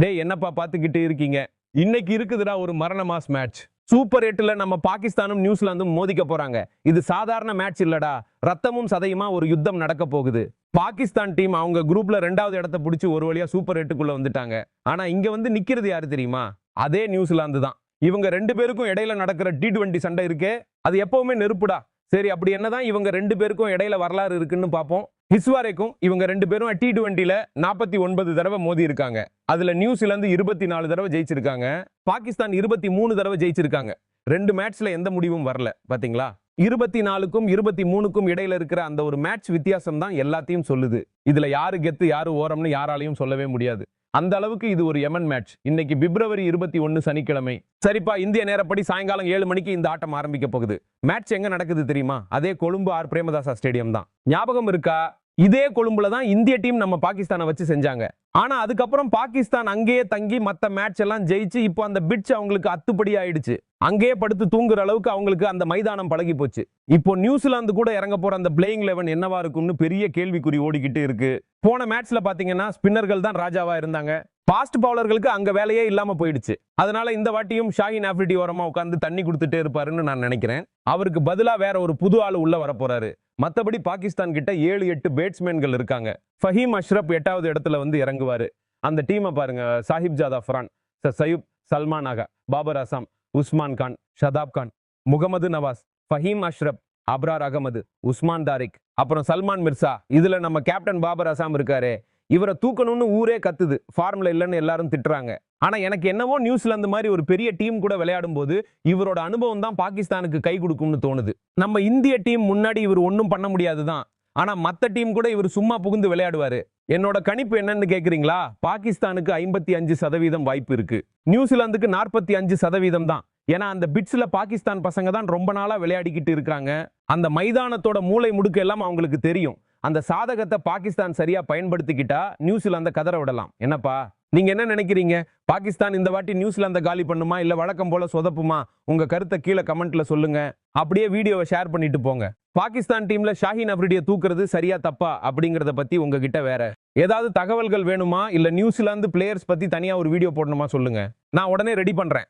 டேய் என்னப்பா பார்த்துக்கிட்டு இருக்கீங்க? இன்னைக்கு இருக்குதுடா ஒரு மரண மாஸ் மேட்ச் சூப்பர் எட்டில் நம்ம பாகிஸ்தானும் நியூசிலாந்தும் மோதிக்க போறாங்க. இது சாதாரண மேட்ச் இல்லடா. ரத்தமும் சதையுமா ஒரு யுத்தம் நடக்க போகுது. பாகிஸ்தான் டீம் அவங்க குரூப்ல ரெண்டாவது இடத்த பிடிச்சி ஒரு வழியா சூப்பர் எட்டுக்குள்ள வந்துட்டாங்க. ஆனா இங்க வந்து நிக்கிறது யாரு தெரியுமா? அதே நியூசிலாந்து தான். இவங்க ரெண்டு பேருக்கும் இடையில நடக்கிற டி டுவெண்ட்டி சண்டை இருக்கே. அது எப்பவுமே நெருப்புடா. சரி அப்படி என்னதான் இவங்க ரெண்டு பேருக்கும் இடையில வரலாறு இருக்குன்னு பார்ப்போம். ஹிஸ்வாரேக்கும் இவங்க ரெண்டு பேரும் டி டுவெண்ட்டியில் நாற்பத்தி ஒன்பது தடவை மோதி இருக்காங்க அதுல நியூசிலாந்து இருபத்தி நாலு தடவை ஜெயிச்சிருக்காங்க. பாகிஸ்தான் இருபத்தி மூணு தடவை ஜெயிச்சிருக்காங்க. ரெண்டு மேட்ச்ல எந்த முடிவும் வரல பார்த்தீங்களா இருபத்தி நாலுக்கும் இருபத்தி மூணுக்கும் இடையில இருக்கிற அந்த ஒரு மேட்ச் வித்தியாசம் தான் எல்லாத்தையும் சொல்லுது. இதில் யாரு கெத்து யாரு ஓரம்னு யாராலையும் சொல்லவே முடியாது. அந்த அளவுக்கு இது ஒரு எமன் மேட்ச் இன்னைக்கு பிப்ரவரி இருபத்தி ஒன்னு சனிக்கிழமை. சரிப்பா இந்திய நேரப்படி சாயங்காலம் ஏழு மணிக்கு இந்த ஆட்டம் ஆரம்பிக்க போகுது. மேட்ச் எங்க நடக்குது தெரியுமா? அதே கொழும்பு ஆர். பிரேமதாசா ஸ்டேடியம் தான் ஞாபகம் இருக்கா? இதே கொழும்புல தான் இந்திய டீம் நம்ம பாகிஸ்தானை வச்சு செஞ்சாங்க. ஆனால் அதுக்கப்புறம் பாகிஸ்தான் அங்கேயே தங்கி மற்ற மேட்ச் எல்லாம் ஜெயிச்சு இப்போ அந்த பிட்ச் அவங்களுக்கு அத்துப்படி ஆயிடுச்சு. அங்கேயே படுத்து தூங்குற அளவுக்கு அவங்களுக்கு அந்த மைதானம் பழகி போச்சு. இப்போ நியூசிலாந்து கூட இறங்க போற அந்த பிளேயிங் லெவன் என்னவா இருக்கும்னு பெரிய கேள்விக்குறி ஓடிக்கிட்டு இருக்கு. போன மேட்ச்ல பாத்தீங்கன்னா ஸ்பின்னர்கள் தான் ராஜாவா இருந்தாங்க. ஃபாஸ்ட் பவுலர்களுக்கு அங்க வேலையே இல்லாம போயிடுச்சு. அதனால இந்த வாட்டியும் ஷாஹின் ஆஃப்ரிடி ஓரமா உட்காந்து தண்ணி கொடுத்துட்டே இருப்பாருன்னு நான் நினைக்கிறேன். அவருக்கு பதிலா வேற ஒரு புது ஆள் உள்ள வர போறாரு மற்றபடி பாகிஸ்தான் கிட்ட ஏழு எட்டு பேட்ஸ்மேன்கள் இருக்காங்க. ஃபஹீம் அஷ்ரப் எட்டாவது இடத்துல வந்து இறங்குவார். அந்த டீமை பாருங்க சாஹிப் ஜாதா ஃபரான் ச- சயூப் சல்மான் ஆகா பாபர் அசாம் உஸ்மான் கான் ஷதாப் கான் முகமது நவாஸ் ஃபஹீம் அஷ்ரப் அப்ரார் அகமது உஸ்மான் தாரிக் அப்புறம் சல்மான் மிர்சா. இதில் நம்ம கேப்டன் பாபர் அசாம் இருக்காரே. இவரை தூக்கணும்னு ஊரே கத்துது. ஃபார்மில் இல்லைன்னு எல்லாரும் திட்டுறாங்க. ஆனால் எனக்கு என்னவோ நியூசிலாந்து மாதிரி ஒரு பெரிய டீம் கூட விளையாடும் போது இவரோட அனுபவம் தான் பாகிஸ்தானுக்கு கை கொடுக்கும்னு தோணுது. நம்ம இந்திய டீம் முன்னாடி இவர் ஒன்றும் பண்ண முடியாது தான். ஆனால் மற்ற டீம் கூட இவர் சும்மா புகுந்து விளையாடுவார். என்னோட கணிப்பு என்னன்னு கேட்குறீங்களா பாகிஸ்தானுக்கு ஐம்பத்தி அஞ்சு சதவீதம் வாய்ப்பு இருக்கு. நியூசிலாந்துக்கு நாற்பத்தி அஞ்சு சதவீதம் தான். ஏன்னா அந்த பிட்ஸில் பாகிஸ்தான் பசங்க தான் ரொம்ப நாளாக விளையாடிக்கிட்டு இருக்காங்க. அந்த மைதானத்தோட மூளை முடுக்கு எல்லாம் அவங்களுக்கு தெரியும். அந்த சாதகத்தை பாகிஸ்தான் சரியாக பயன்படுத்திக்கிட்டா நியூசிலாந்த கதற விடலாம். என்னப்பா? நீங்கள் என்ன நினைக்கிறீங்க? பாகிஸ்தான் இந்த வாட்டி நியூசிலாந்த காலி பண்ணுமா? இல்லை வழக்கம் போல் சொதப்புமா? உங்கள் கருத்தை கீழே கமெண்ட்டில் சொல்லுங்கள் அப்படியே வீடியோவை ஷேர் பண்ணிட்டு போங்க. பாகிஸ்தான் டீமில் ஷாஹின் அப்ரிடியை தூக்குறது சரியா தப்பா? அப்படிங்கிறத பற்றி உங்ககிட்ட வேற ஏதாவது தகவல்கள் வேணுமா? இல்லை நியூசிலாந்து பிளேயர்ஸ் பற்றி தனியாக ஒரு வீடியோ போடணுமா சொல்லுங்கள் நான் உடனே ரெடி பண்ணுறேன்